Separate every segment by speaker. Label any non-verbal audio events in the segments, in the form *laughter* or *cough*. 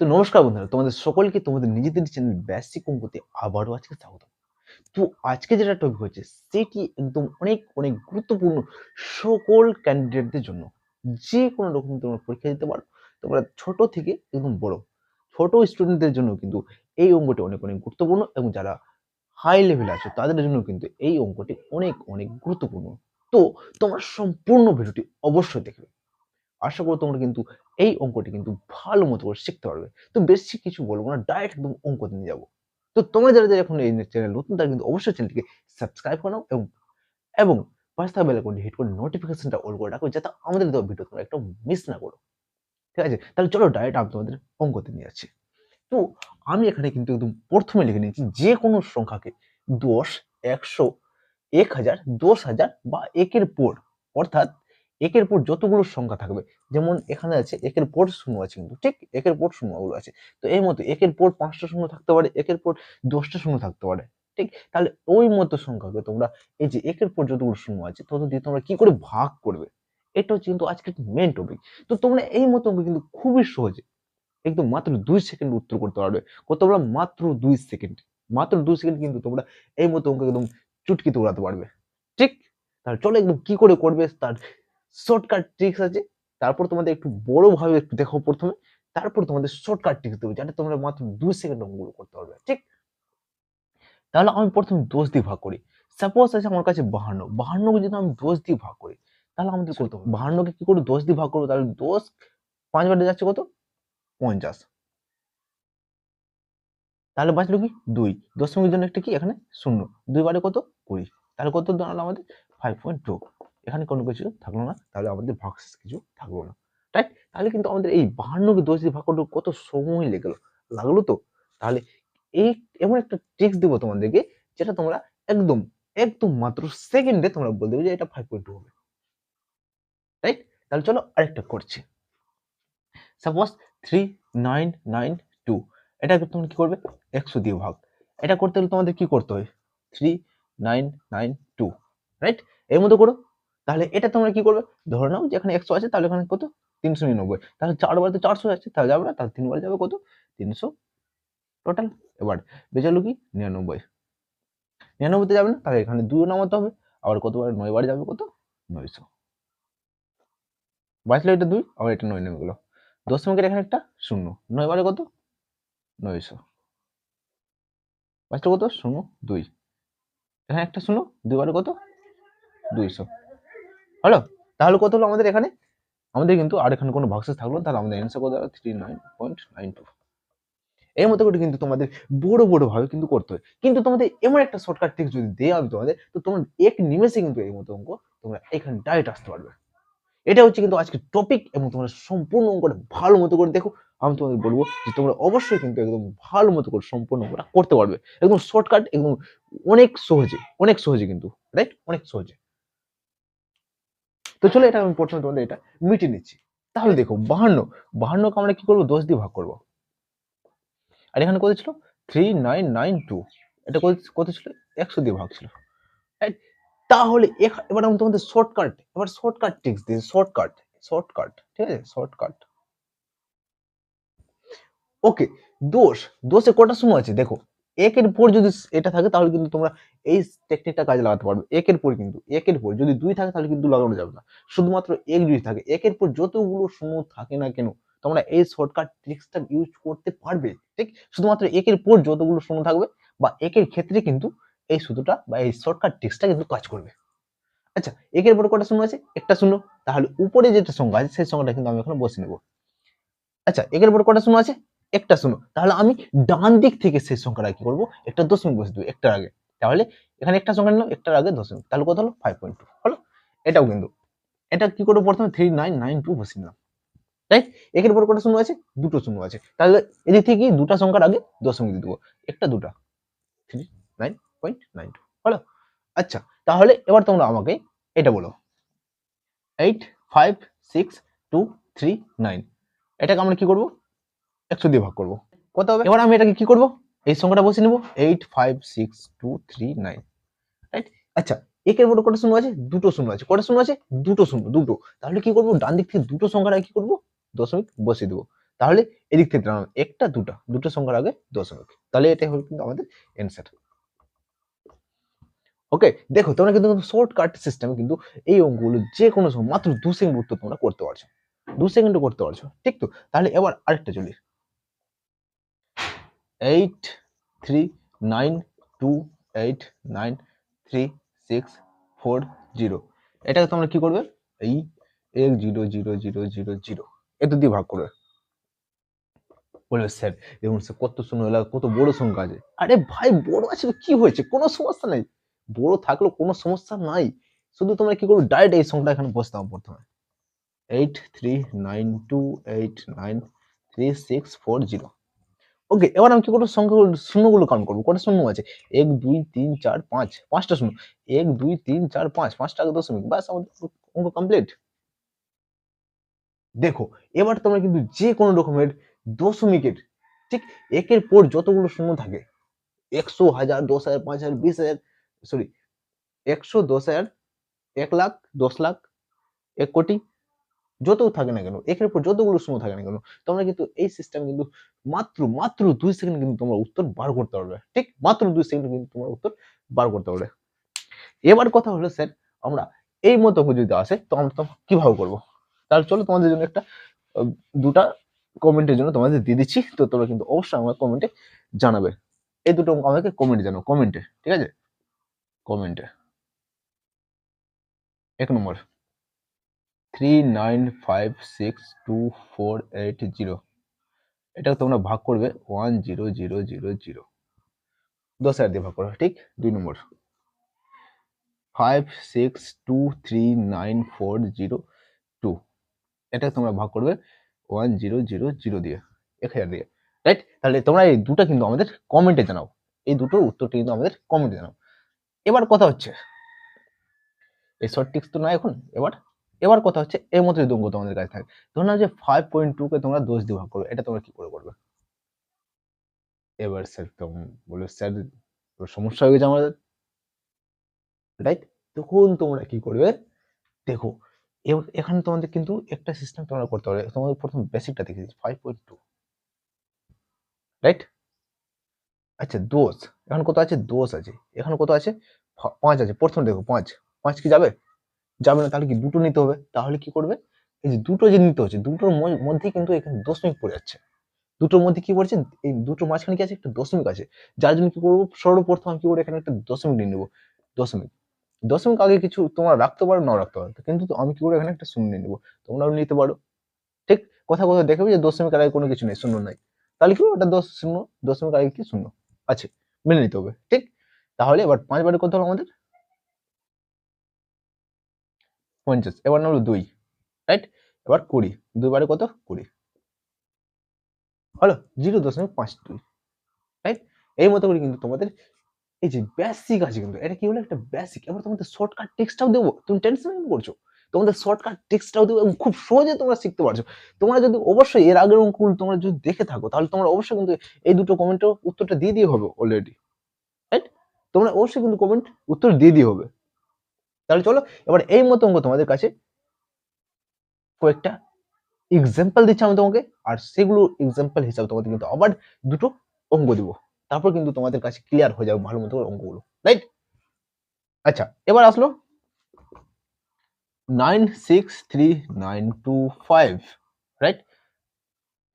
Speaker 1: তো নমস্কার বন্ধুরা তোমাদের সকলকে তোমাদের নিজেদের চ্যানেল ব্যাসিক অঙ্কতে আবারও আজকে স্বাগত তো আজকে যেটা টপিক হচ্ছে সেটি একদম অনেক অনেক গুরুত্বপূর্ণ সকল ক্যান্ডিডেটদের জন্য যে কোনো রকম তোমরা পরীক্ষা দিতে পারো তোমরা ছোট থেকে একদম বড় ছোট স্টুডেন্টদের জন্য কিন্তু এই অঙ্কটি অনেক অনেক গুরুত্বপূর্ণ এবং যারা হাই লেভেলে আছে তাদের জন্য কিন্তু এই অঙ্কটি অনেক অনেক গুরুত্বপূর্ণ তো তোমরা সম্পূর্ণ ভিডিওটি অবশ্যই দেখবে আশা করো তোমরা কিন্তু এই অঙ্কটি কিন্তু ভালো মতো করে শিখতে পারবে তো বেশি কিছু বলবো না ডাইরেক্ট একদম অঙ্ক নিয়ে যাবো তো তোমরা যারা যারা এখন এই চ্যানেল নতুন তারা কিন্তু অবশ্যই চ্যানেলটিকে সাবস্ক্রাইব করো এবং এবং পাঁচ থাকা বেলা করে হিট করে নোটিফিকেশনটা অল করে রাখো যাতে আমাদের দেওয়া ভিডিও তোমরা একটু মিস না করো ঠিক আছে তাহলে চলো ডাইরেক্ট আমি তোমাদের অঙ্কতে নিয়ে যাচ্ছি তো আমি এখানে কিন্তু একদম প্রথমে লিখে নিয়েছি যে কোনো সংখ্যাকে দশ একশো এক হাজার দশ হাজার বা একের পর অর্থাৎ একের পর যতগুলো সংখ্যা থাকবে যেমন এখানে আছে একের পর শূন্য আছে কিন্তু ঠিক একের পর শূন্যগুলো আছে তো এই মতো একের পর পাঁচটা শূন্য থাকতে পারে একের পর দশটা শূন্য থাকতে পারে ঠিক তাহলে ওই মতো সংখ্যাকে তোমরা এই যে একের পর যতগুলো শূন্য আছে তত দিয়ে তোমরা কি করে ভাগ করবে এটা হচ্ছে কিন্তু আজকের মেন টপিক তো তোমরা এই মতো কিন্তু খুবই সহজে একদম মাত্র দুই সেকেন্ড উত্তর করতে পারবে কত মাত্র দুই সেকেন্ড মাত্র দুই সেকেন্ড কিন্তু তোমরা এই মতো অঙ্ক একদম চুটকিতে উড়াতে পারবে ঠিক তাহলে চলো একদম কি করে করবে তার শর্টকাট ট্রিক্স আছে তারপর তোমাদের একটু বড়ভাবে একটু দেখো প্রথমে তারপর তোমাদের শর্টকাট ট্রিক্স দেবো যাতে তোমরা মাত্র দু সেকেন্ড অঙ্গুলো করতে পারবে ঠিক তাহলে আমি প্রথমে দোষ দিয়ে ভাগ করি সাপোজ আছে আমার কাছে বাহান্ন বাহান্নকে যদি আমি দোষ দিয়ে ভাগ করি তাহলে আমাদের কত হবে বাহান্নকে কি করে দোষ দিয়ে ভাগ করবো তাহলে দোষ পাঁচ বারে যাচ্ছে কত পঞ্চাশ তাহলে বাঁচলো কি দুই দশমিকের জন্য একটা কি এখানে শূন্য দুই বারে কত কুড়ি তাহলে কত দাঁড়ালো আমাদের ফাইভ পয়েন্ট টু এখানে কোনো কিছু থাকলো না তাহলে আমাদের ভাগ কিছু থাকলো না রাইট তাহলে কিন্তু আমাদের এই বাহান্নকে দোষ দিয়ে ভাগ করতে কত সময় গেলো লাগলো তো তাহলে এই এমন একটা ট্রিক্স দেবো তোমাদেরকে যেটা তোমরা একদম একদম মাত্র সেকেন্ডে তোমরা বলতে যে এটা ফাইভ পয়েন্ট টু হবে রাইট তাহলে চলো আরেকটা করছি suppose three nine nine two এটা তোমার কি করবে একশো দিয়ে ভাগ এটা করতে হলে তোমাদের কি করতে হয় three nine nine two right এর মধ্যে করো তাহলে এটা তোমরা কি করবে ধরে নাও যেখানে একশো আছে তাহলে এখানে কত তিনশো নিরানব্বই তাহলে চারবার তো চারশো আছে তাহলে যাবে না তাহলে তিনবার যাবে কত তিনশো টোটাল এবার বেচালো কি নিরানব্বই নিরানব্বইতে যাবে না তাহলে এখানে দুই নামাতে হবে আবার কতবার নয় বার যাবে কত নয়শো বাঁচলো এটা দুই আবার এটা নয় নেমে গেল দশমিকের এখানে একটা শূন্য নয় বারে কত নয়শো বাঁচলো কত শূন্য দুই এখানে একটা শূন্য দুই বারে কত দুইশো হ্যালো তাহলে কত হলো আমাদের এখানে আমাদের কিন্তু আর এখানে কোনো বক্সেস থাকলো তাহলে আমাদের অ্যান্সার কত হবে three nine point nine two এই মতো করে কিন্তু তোমাদের বড় বড়োভাবে কিন্তু করতে হয় কিন্তু তোমাদের এমন একটা শর্টকাট ঠিক যদি দেওয়া আমি তোমাদের তো তোমার এক নিমেষে কিন্তু এই মতো অঙ্ক তোমরা এখানে ডাইরেক্ট আসতে পারবে এটা হচ্ছে কিন্তু আজকে টপিক এবং তোমরা সম্পূর্ণ অঙ্কটা ভালো মতো করে দেখো আমি তোমাদের বলবো যে তোমরা অবশ্যই কিন্তু একদম ভালো মতো করে সম্পূর্ণ অঙ্কটা করতে পারবে একদম শর্টকাট একদম অনেক সহজে অনেক সহজে কিন্তু রাইট অনেক সহজে তো চলো এটা আমি প্রথমে তোমাদের এটা মিটিয়ে নিচ্ছি তাহলে দেখো বাহান্ন বাহান্নকে আমরা কি করবো দশ দিয়ে ভাগ করবো আর এখানে কত ছিল থ্রি নাইন নাইন টু এটা কত ছিল একশো দিয়ে ভাগ ছিল তাহলে এবার আমি তোমাদের শর্টকাট এবার শর্টকাট ট্রিক্স দিই শর্টকাট শর্টকাট ঠিক আছে শর্টকাট ওকে দোষ দোষে কটা সময় আছে দেখো একের পর যদি এটা থাকে তাহলে কিন্তু তোমরা এই টেকনিকটা কাজে লাগাতে পারবে একের পর কিন্তু একের পর যদি দুই থাকে তাহলে কিন্তু লাগানো যাবে না শুধুমাত্র এক যদি থাকে একের পর যতগুলো শূন্য থাকে না কেন তোমরা এই শর্টকাট ট্রিক্সটা ইউজ করতে পারবে ঠিক শুধুমাত্র একের পর যতগুলো শূন্য থাকবে বা একের ক্ষেত্রে কিন্তু এই সুতোটা বা এই শর্টকাট ট্রিক্সটা কিন্তু কাজ করবে আচ্ছা একের পর কটা শূন্য আছে একটা শূন্য তাহলে উপরে যেটা সংখ্যা আছে সেই সংখ্যাটা কিন্তু আমি এখন বসে নেব আচ্ছা একের পর কটা শূন্য আছে একটা শূন্য তাহলে আমি ডান দিক থেকে সেই সংখ্যাটা কি করবো একটা দশমিক বসে দেবো একটার আগে তাহলে এখানে একটা সংখ্যা নিলাম একটার আগে দশমিক তাহলে কত হলো ফাইভ পয়েন্ট টু হলো এটাও কিন্তু এটা কি করবো প্রথমে থ্রি নাইন নাইন টু বসে নিলাম রাইট একের পর কটা শূন্য আছে দুটো শূন্য আছে তাহলে এদিক থেকে দুটা সংখ্যার আগে দশমিক দিয়ে দেবো একটা দুটা three nine point nine two হলো আচ্ছা তাহলে এবার তোমরা আমাকে এটা বলো eight five six two three nine এটাকে আমরা কি করবো একশো দিয়ে ভাগ করবো কত হবে এবার আমি এটাকে কি করবো এই সংখ্যাটা বসে নেব eight five six two three nine right আচ্ছা একের বড় কটা শূন্য আছে দুটো শূন্য আছে কটা শূন্য আছে দুটো শূন্য দুটো তাহলে কি করবো ডান দিক থেকে দুটো সংখ্যাটা কি করবো দশমিক বসিয়ে দেবো তাহলে এদিক থেকে দাঁড়ানো একটা দুটা দুটো সংখ্যার আগে দশমিক তাহলে এটা হবে কিন্তু আমাদের অ্যান্সার ওকে দেখো তোমরা কিন্তু শর্টকাট সিস্টেমে কিন্তু এই অঙ্কগুলো যে কোনো সময় মাত্র দু সেকেন্ড উত্তর তোমরা করতে পারছো দু সেকেন্ডও করতে পারছো ঠিক তো তাহলে এবার আরেকটা চলি eight three nine two eight nine three six four zero এটাকে তোমরা কি করবে এই এক zero zero zero zero zero এত দিয়ে ভাগ করবে বলবে স্যার এবং স্যার কত সুন্দর লাগে কত বড় সংখ্যা আছে আরে ভাই বড় আছে কি হয়েছে কোনো সমস্যা নেই বড় থাকলেও কোনো সমস্যা নাই শুধু তোমরা কি করবে ডাইরেক্ট এই সংখ্যাটা এখানে বসতে বসতাম প্রথমে eight three nine two eight nine three six four zero okay এবার আমি কি করবো সংখ্যা শূন্যগুলো কাউন্ট করবো কটা শূন্য আছে এক দুই তিন চার পাঁচ পাঁচটা শূন্য এক দুই তিন চার পাঁচ পাঁচটা দশমিক ব্যাস আমাদের অঙ্ক কমপ্লিট দেখো এবার তোমরা কিন্তু যে কোনো রকমের দশমিকের ঠিক একের পর যতগুলো শূন্য থাকে একশো হাজার দশ হাজার পাঁচ হাজার বিশ হাজার সরি একশো দশ হাজার এক লাখ দশ লাখ এক কোটি যত থাকে না কেন একের পর যতগুলো সময় থাকে না কেন তোমরা কিন্তু এই সিস্টেম কিন্তু মাত্র মাত্র দুই সেকেন্ড কিন্তু তোমরা উত্তর বার করতে পারবে ঠিক মাত্র দুই সেকেন্ড কিন্তু তোমরা উত্তর বার করতে পারবে এবার কথা হলো স্যার আমরা এই মতো যদি আসে তো আমরা তো কিভাবে করবো তাহলে চলো তোমাদের জন্য একটা দুটা কমেন্টের জন্য তোমাদের দিয়ে দিচ্ছি তো তোমরা কিন্তু অবশ্যই আমাকে কমেন্টে জানাবে এই দুটো আমাকে কমেন্ট জানো কমেন্টে ঠিক আছে কমেন্টে এক নম্বর three nine five six two four eight zero এটাকে তোমরা ভাগ করবে one zero zero zero zero দশ হাজার দিয়ে ভাগ করবে ঠিক দুই নম্বর five six two three nine four zero two এটাকে তোমরা ভাগ করবে ওয়ান জিরো জিরো জিরো দিয়ে এক হাজার দিয়ে রাইট তাহলে তোমরা এই দুটো কিন্তু আমাদের কমেন্টে জানাও এই দুটোর উত্তরটি কিন্তু আমাদের কমেন্টে জানাও এবার কথা হচ্ছে এই শর্ট টিক্স তো না এখন এবার এবার কথা হচ্ছে এর মধ্যে যদি অঙ্ক তোমাদের কাছে থাকে ধরে না যে ফাইভ পয়েন্ট টুকে তোমরা দোষ দিয়ে ভাগ করবে এটা তোমরা কি করে করবে এবার স্যার তখন বলে স্যার সমস্যা হয়ে গেছে আমাদের রাইট তখন তোমরা কি করবে দেখো এখানে তোমাদের কিন্তু একটা সিস্টেম তোমরা করতে পারবে তোমাদের প্রথম বেসিকটা দেখে দিচ্ছি ফাইভ পয়েন্ট টু রাইট আচ্ছা দোষ এখন কত আছে দোষ আছে এখন কত আছে পাঁচ আছে প্রথম দেখো পাঁচ পাঁচ কি যাবে যাবে না তাহলে কি দুটো নিতে হবে তাহলে কি করবে এই যে দুটো যে নিতে হচ্ছে দুটোর মধ্যে কিন্তু এখানে দশমিক পড়ে যাচ্ছে দুটোর মধ্যে কি পড়ছে এই দুটো মাঝখানে কি আছে একটা দশমিক আছে যার জন্য কি করবো সর্বপ্রথম আমি কি করবো এখানে একটা দশমিক নিয়ে নেবো দশমিক দশমিক আগে কিছু তোমরা রাখতে পারো না রাখতে পারো কিন্তু আমি কি করবো এখানে একটা শূন্য নিয়ে নেবো তোমরাও নিতে পারো ঠিক কথা কথা দেখবে যে দশমিক আগে কোনো কিছু নেই শূন্য নাই তাহলে কি ওটা দশ শূন্য দশমিক আগে কি শূন্য আছে মেনে নিতে হবে ঠিক তাহলে এবার পাঁচ বারে কত হলো আমাদের পঞ্চাশ এবার নামলো দুই রাইট এবার কুড়ি দুবারে কত কুড়ি হলো জিরো দশমিক পাঁচ দুই রাইট এই মতো করে কিন্তু তোমাদের এই যে বেসিক আছে কিন্তু এটা কি হলো একটা বেসিক এবার তোমাদের শর্টকাট টেক্সটাও দেবো তুমি টেনশন করছো তোমাদের শর্টকাট টেক্সটাও দেবো এবং খুব সহজে তোমরা শিখতে পারছো তোমরা যদি অবশ্যই এর আগের অঙ্কুল তোমরা যদি দেখে থাকো তাহলে তোমরা অবশ্যই কিন্তু এই দুটো কমেন্টের উত্তরটা দিয়ে দিয়ে হবে অলরেডি রাইট তোমরা অবশ্যই কিন্তু কমেন্ট উত্তর দিয়ে দিয়ে হবে তাহলে চলো এবার এই মতো অঙ্ক তোমাদের কাছে কয়েকটা এক্সাম্পল দিচ্ছি আমি তোমাকে আর সেগুলো এক্সাম্পল হিসাবে তোমাদের কিন্তু আবার দুটো অঙ্ক দিব তারপর কিন্তু তোমাদের কাছে ক্লিয়ার হয়ে যাবে ভালো মতো অঙ্কগুলো রাইট আচ্ছা এবার আসলো nine six three nine two five right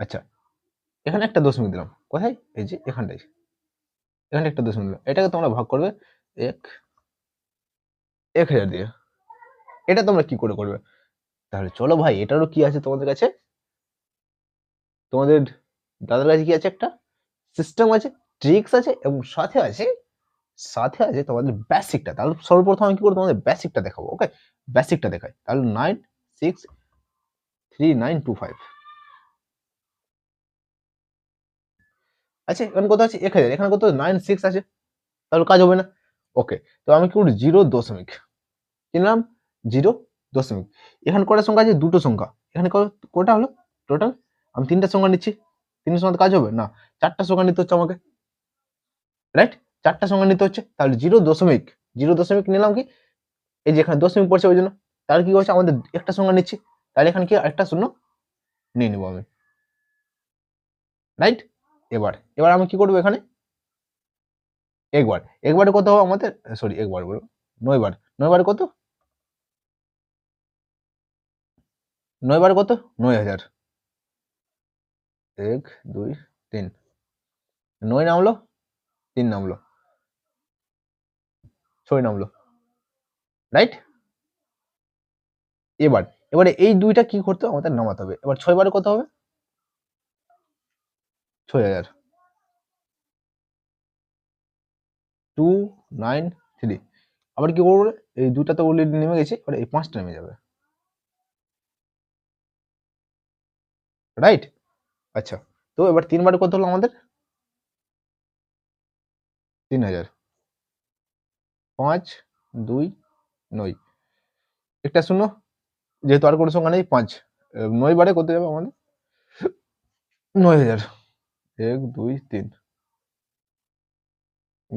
Speaker 1: আচ্ছা এখানে একটা দশমিক দিলাম কোথায় এই যে এখানটাই এখানে একটা দশমিক দিলাম এটাকে তোমরা ভাগ করবে এক এক হাজার দিয়ে এটা তোমরা কি করে করবে তাহলে চলো ভাই এটারও কি আছে তোমাদের কাছে তোমাদের দাদার কাছে কি আছে একটা সিস্টেম আছে ট্রিক্স আছে এবং সাথে আছে সাথে আছে তোমাদের বেসিকটা তাহলে সর্বপ্রথম আমি কি করবো তোমাদের বেসিকটা দেখাবো ওকে বেসিকটা দেখাই তাহলে nine six three nine two five আচ্ছা এখানে কত আছে এক হাজার এখানে কত নাইন সিক্স আছে তাহলে কাজ হবে না ওকে তো আমি কি করি জিরো দশমিক কি নিলাম জিরো দশমিক এখানে কটা সংখ্যা আছে দুটো সংখ্যা এখানে কটা হলো টোটাল আমি তিনটা সংখ্যা নিচ্ছি তিনটা সংখ্যা কাজ হবে না চারটা সংখ্যা নিতে হচ্ছে আমাকে রাইট চারটা সংখ্যা নিতে হচ্ছে তাহলে জিরো দশমিক জিরো দশমিক নিলাম কি এই যে এখানে দশমিক পড়ছে ওই জন্য তাহলে কি হচ্ছে আমাদের একটা সংখ্যা নিচ্ছি তাহলে এখানে কি একটা শূন্য নিয়ে নেবো আমি রাইট এবার এবার আমি কি করবো এখানে একবার একবার কত হবে আমাদের সরি একবার বলো নয়বার নয়বার কত নয়বার কত নয় হাজার এক দুই তিন নয় নামলো তিন নামলো ছয় নামলো রাইট এবার এবারে এই দুইটা কি করতে হবে আমাদের নামাতে হবে এবার বারে কত হবে ছয় হাজার টু নাইন থ্রি আবার কি করবো এই দুটা তো অলরেডি নেমে গেছে এবার এই পাঁচটা নেমে যাবে রাইট আচ্ছা তো এবার তিনবার কত হলো আমাদের তিন হাজার পাঁচ দুই নয় একটা শূন্য যেহেতু আর কোনো সংখ্যা নেই পাঁচ নয় বারে কত যাবে আমাদের নয় হাজার এক দুই তিন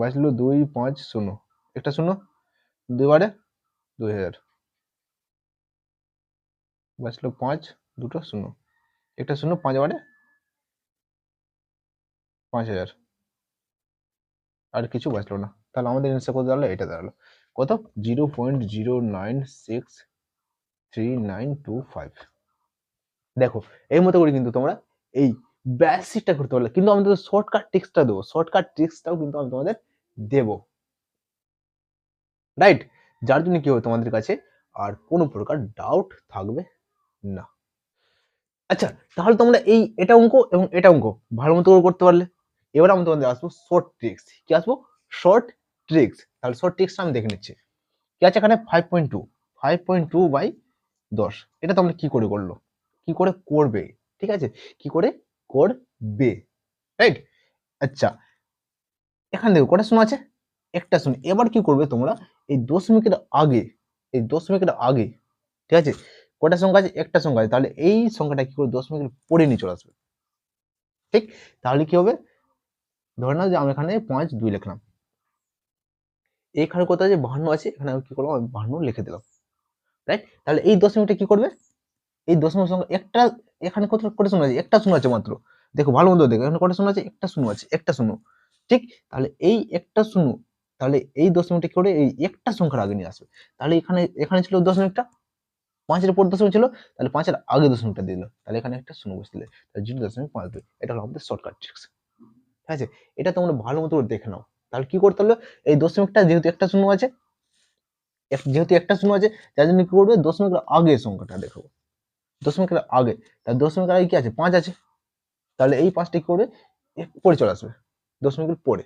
Speaker 1: বাঁচলো দুই পাঁচ শূন্য একটা শূন্য দুবারে দুই হাজার বাঁচলো পাঁচ দুটো শূন্য একটা শূন্য পাঁচ বারে পাঁচ হাজার আর কিছু বাঁচলো না তাহলে আমাদের অ্যান্সার কত দাঁড়ালো এটা দাঁড়ালো কত zero point zero nine six three nine two five দেখো এই মতো করে কিন্তু তোমরা এই বেসিকটা করতে পারলে কিন্তু আমি তোমাদের শর্টকাট টিক্সটা দেবো শর্টকাট টিক্সটাও কিন্তু আমি তোমাদের দেব রাইট যার জন্য কি হবে তোমাদের কাছে আর কোনো প্রকার ডাউট থাকবে না আচ্ছা তাহলে তোমরা এই এটা অঙ্ক এবং এটা অঙ্ক ভালো মতো করতে পারলে এবার আমি তোমাদের আসবো শর্ট ট্রিক্স কি আসবো শর্ট ট্রিক্স তাহলে শর্ট ট্রিক্সটা আমি দেখে নিচ্ছি কি আছে এখানে five point two five point two by দশ এটা তোমরা কি করে করলো কি করে করবে ঠিক আছে কি করে করবে রাইট আচ্ছা এখানে দেখো কটা সময় আছে একটা সময় এবার কি করবে তোমরা এই দশমিকের আগে এই দশমিকের আগে ঠিক আছে কটা সংখ্যা আছে একটা সংখ্যা আছে তাহলে এই সংখ্যাটা কি করবে দশমিকের পরে নিয়ে চলে আসবে ঠিক তাহলে কি হবে ধরে নাও যে আমি এখানে পাঁচ দুই লিখলাম এইখানে কোথায় যে বাহান্ন আছে এখানে আমি কি করলাম আমি বাহান্ন লিখে দিলাম রাইট তাহলে এই দশমিকটা কি করবে এই দশমিক সংখ্যা একটা এখানে কত কটা শূন্য আছে একটা শূন্য আছে মাত্র দেখো ভালো মন্দ দেখো এখানে কটা শূন্য আছে একটা শূন্য আছে একটা শূন্য ঠিক তাহলে এই একটা শূন্য তাহলে এই দশমিকটা কি করে এই একটা সংখ্যার আগে নিয়ে আসবে তাহলে এখানে এখানে ছিল দশমিকটা পাঁচের পর দশমিক ছিল তাহলে পাঁচের আগে দশমিকটা দিল তাহলে এখানে একটা শূন্য বসে দিলে তাহলে জিরো দশমিক পাঁচ দুই এটা হলো আমাদের শর্টকাট ট্রিক্স ঠিক আছে এটা তোমরা ভালো মতো দেখে নাও তাহলে কি করতে হলো এই দশমিকটা যেহেতু একটা শূন্য আছে যেহেতু একটা শূন্য আছে তার জন্য কি করবে দশমিকের আগে সংখ্যাটা দেখাবো দশমিকের আগে তার দশমিকের আগে কি আছে পাঁচ আছে তাহলে এই পাঁচটি করে পরে চলে আসবে দশমিকের পরে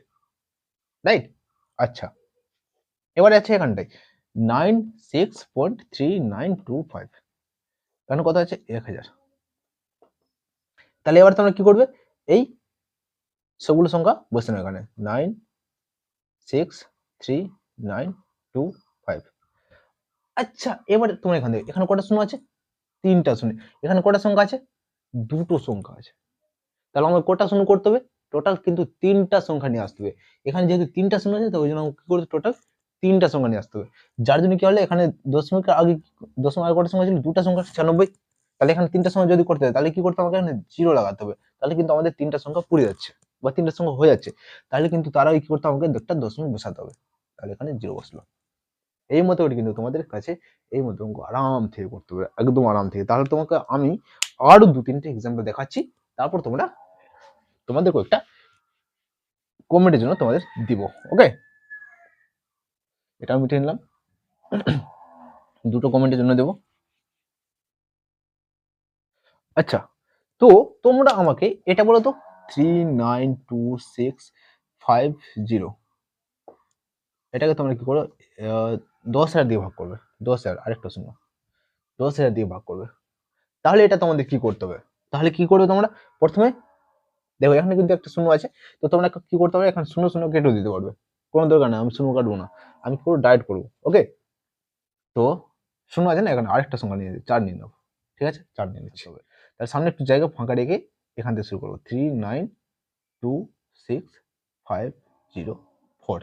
Speaker 1: রাইট আচ্ছা এবারে আছে এখানটায় nine six point three nine two five কেন কথা আছে এক হাজার তাহলে এবার তোমরা কি করবে এই সবগুলো সংখ্যা বসে নেবে এখানে nine six three nine two five আচ্ছা এবার তোমার এখান থেকে এখানে কটা শূন্য আছে তিনটা শূন্য এখানে কটা সংখ্যা আছে দুটো সংখ্যা আছে তাহলে আমাকে কটা শূন্য করতে হবে টোটাল কিন্তু তিনটা সংখ্যা নিয়ে আসতে হবে এখানে যেহেতু তিনটা শূন্য আছে তো ওই জন্য আমাকে কি করতে টোটাল তিনটা সংখ্যা নিয়ে আসতে হবে যার জন্য কি হলো এখানে দশমিকের আগে দশমিক আগে কটা সংখ্যা ছিল দুটা সংখ্যা ছিয়ানব্বই তাহলে এখানে তিনটা সংখ্যা যদি করতে হয় তাহলে কি করতে হবে এখানে জিরো লাগাতে হবে তাহলে কিন্তু আমাদের তিনটা সংখ্যা পুড়ে যাচ্ছে বা তিনটা সংখ্যা হয়ে যাচ্ছে তাহলে কিন্তু তারা কি করতে হবে আমাকে একটা দশমিক বসাতে হবে তাহলে এখানে জিরো বসলো এই ওটা কিন্তু তোমাদের কাছে এই মতো তোমাকে আরাম থেকে করতে হবে একদম আরাম থেকে তাহলে তোমাকে আমি আরও দু তিনটে এক্সাম্পল দেখাচ্ছি তারপর তোমরা তোমাদের কয়েকটা কমেন্টের জন্য তোমাদের দিব ওকে এটা আমি নিলাম *clears throat* দুটো কমেন্টের জন্য দেব আচ্ছা তো তোমরা আমাকে এটা বলো তো three nine two six five zero এটাকে তোমরা কি করো দশ হাজার দিয়ে ভাগ করবে দশ হাজার আরেকটা শূন্য দশ হাজার দিয়ে ভাগ করবে তাহলে এটা তোমাদের কি করতে হবে তাহলে কি করবে তোমরা প্রথমে দেখো এখানে কিন্তু একটা শূন্য আছে তো তোমরা কি করতে পারবে এখন শূন্য শূন্য কেটেও দিতে পারবে কোনো দরকার নেই আমি শূন্য কাটবো না আমি পুরো ডায়েট করবো ওকে তো শূন্য আছে না এখানে আরেকটা সংখ্যা নিয়ে চার নিয়ে নেবো ঠিক আছে চার নিয়ে নিচ্ছি হবে আচ্ছা, তাহলে সামনে একটু জায়গা ফাঁকা রেখে এখান থেকে শুরু করবো three nine two six five zero four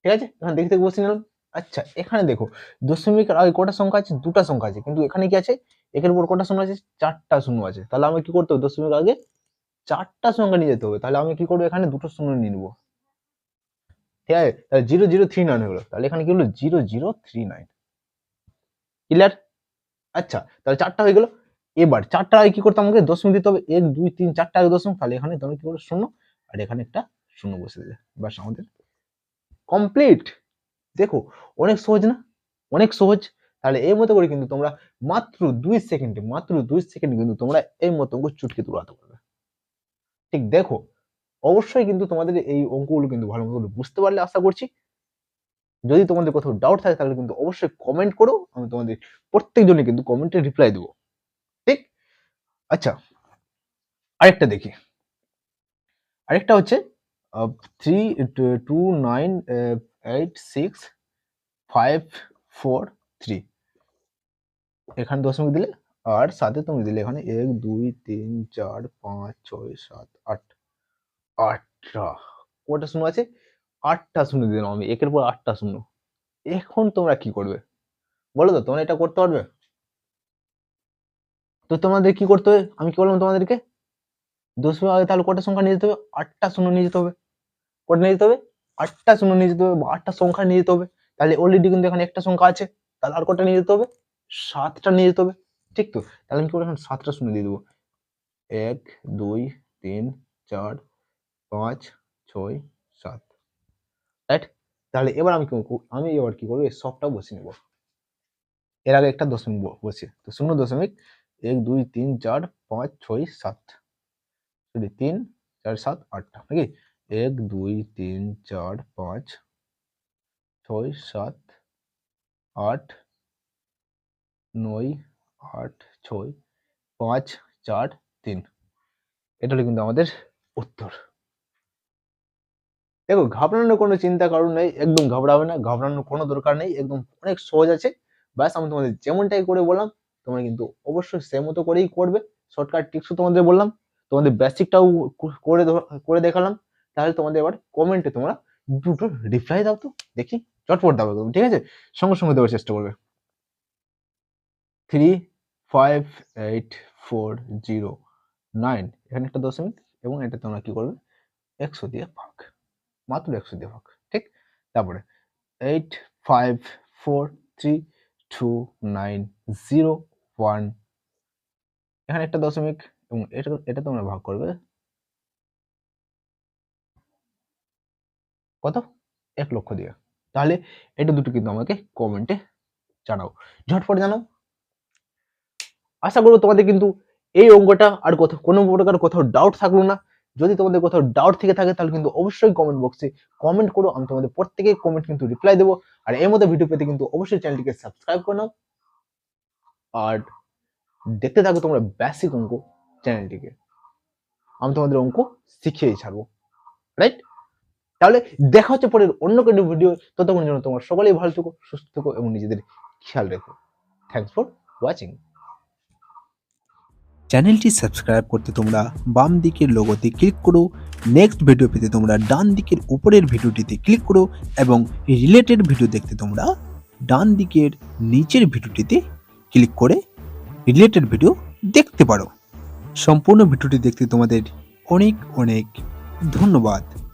Speaker 1: ঠিক আছে এখানে দেখতে বসে নিলাম আচ্ছা এখানে দেখো দশমিক আগে কটা সংখ্যা আছে দুটা সংখ্যা আছে কিন্তু এখানে কি আছে একের পর কটা শূন্য আছে চারটা শূন্য আছে তাহলে আমি কি করতে হবে দশমিক আগে চারটা সংখ্যা নিয়ে যেতে হবে তাহলে আমি কি করবো এখানে দুটো শূন্য নিয়ে নেবো ঠিক আছে তাহলে জিরো জিরো থ্রি নাইন হলো তাহলে এখানে কি হলো zero zero three nine clear আচ্ছা তাহলে চারটা হয়ে গেল এবার চারটা আগে কি করতে আমাকে দশমিক দিতে হবে এক দুই তিন চারটা আগে দশমিক তাহলে এখানে তোমার কি করবো শূন্য আর এখানে একটা শূন্য বসে দেবে বাস আমাদের কমপ্লিট দেখো অনেক সহজ না অনেক সহজ তাহলে এই মতো করে কিন্তু তোমরা মাত্র দুই সেকেন্ডে মাত্র দুই সেকেন্ড কিন্তু তোমরা এই মতো চুটকে তুলাতে পারবে ঠিক দেখো অবশ্যই কিন্তু তোমাদের এই অঙ্কগুলো কিন্তু ভালো মতো বুঝতে পারলে আশা করছি যদি তোমাদের কোথাও ডাউট থাকে তাহলে কিন্তু অবশ্যই কমেন্ট করো আমি তোমাদের প্রত্যেকজনে কিন্তু কমেন্টে রিপ্লাই দেবো ঠিক আচ্ছা আরেকটা দেখি আরেকটা হচ্ছে three two nine eight six five four three এখানে দশমিক দিলে আর সাথে তুমি দিলে এখানে এক দুই তিন চার পাঁচ ছয় সাত আট আটটা কটা শূন্য আছে আটটা শূন্য দিলাম আমি একের পর আটটা শূন্য এখন তোমরা কি করবে বলো তো তোমরা এটা করতে পারবে তো তোমাদের কি করতে হবে আমি কি বললাম তোমাদেরকে দশমিক আগে তাহলে কটা সংখ্যা নিয়ে যেতে হবে আটটা শূন্য নিয়ে যেতে হবে কটা নিয়ে যেতে হবে আটটা শূন্য নিয়ে যেতে হবে বা আটটা সংখ্যা নিয়ে যেতে হবে তাহলে অলরেডি কিন্তু এখানে একটা সংখ্যা আছে তাহলে আর কটা নিয়ে যেতে হবে সাতটা নিয়ে যেতে হবে ঠিক তো তাহলে আমি কি এখন সাতটা শূন্য দিয়ে দেবো এক দুই তিন চার পাঁচ ছয় সাত রাইট তাহলে এবার আমি আমি এবার কি করবো সবটা বসে নেব এর আগে একটা দশমিক বসে তো শূন্য দশমিক এক দুই তিন চার পাঁচ ছয় সাত তিন চার সাত আটটা নাকি এক দুই তিন চার পাঁচ ছয় সাত আট নয় আট ছয় পাঁচ চার তিন এটা হলো কিন্তু আমাদের উত্তর দেখো ঘাবড়ানোর কোনো চিন্তা কারণ নেই একদম ঘাবড়াবে না ঘাবড়ানোর কোনো দরকার নেই একদম অনেক সহজ আছে ব্যাস আমি তোমাদের যেমনটাই করে বললাম তোমরা কিন্তু অবশ্যই সে মতো করেই করবে শর্টকাট টিপসও তোমাদের বললাম তোমাদের বেসিকটাও করে করে দেখালাম তাহলে তোমাদের এবার কমেন্টে তোমরা দুটো রিপ্লাই দাও তো দেখি চটপট দাও তুমি ঠিক আছে সঙ্গে সঙ্গে দেওয়ার চেষ্টা করবে three five eight four zero nine এখানে একটা দশমিক এবং এটা তোমরা কি করবে একশো দিয়ে ভাগ মাত্র একশো দিয়ে ভাগ ঠিক তারপরে eight five four three two nine zero one এখানে একটা দশমিক এবং এটা এটা তোমরা ভাগ করবে কত এক লক্ষ দিয়ে তাহলে এটা দুটো কিন্তু আমাকে কমেন্টে জানাও ঝটফট জানাও আশা করবো তোমাদের কিন্তু এই অঙ্গটা আর কোথাও কোনো প্রকার কোথাও ডাউট থাকলো না যদি তোমাদের কোথাও ডাউট থেকে থাকে তাহলে কিন্তু অবশ্যই কমেন্ট বক্সে কমেন্ট করো আমি তোমাদের প্রত্যেকে কমেন্ট কিন্তু রিপ্লাই দেবো আর এর মধ্যে ভিডিও পেতে কিন্তু অবশ্যই চ্যানেলটিকে সাবস্ক্রাইব করে নাও আর দেখতে থাকো তোমরা বেসিক অঙ্ক চ্যানেলটিকে আমি তোমাদের অঙ্ক শিখিয়েই ছাড়বো রাইট তাহলে দেখা হচ্ছে পরের অন্য কোনো ভিডিও ততক্ষণ জন্য তোমার সকলেই ভালো থাকো সুস্থ থাকো এবং নিজেদের খেয়াল রেখো থ্যাংকস ফর ওয়াচিং
Speaker 2: চ্যানেলটি সাবস্ক্রাইব করতে তোমরা বাম দিকের লোগোতে ক্লিক করো নেক্সট ভিডিও পেতে তোমরা ডান দিকের উপরের ভিডিওটিতে ক্লিক করো এবং রিলেটেড ভিডিও দেখতে তোমরা ডান দিকের নিচের ভিডিওটিতে ক্লিক করে রিলেটেড ভিডিও দেখতে পারো সম্পূর্ণ ভিডিওটি দেখতে তোমাদের অনেক অনেক ধন্যবাদ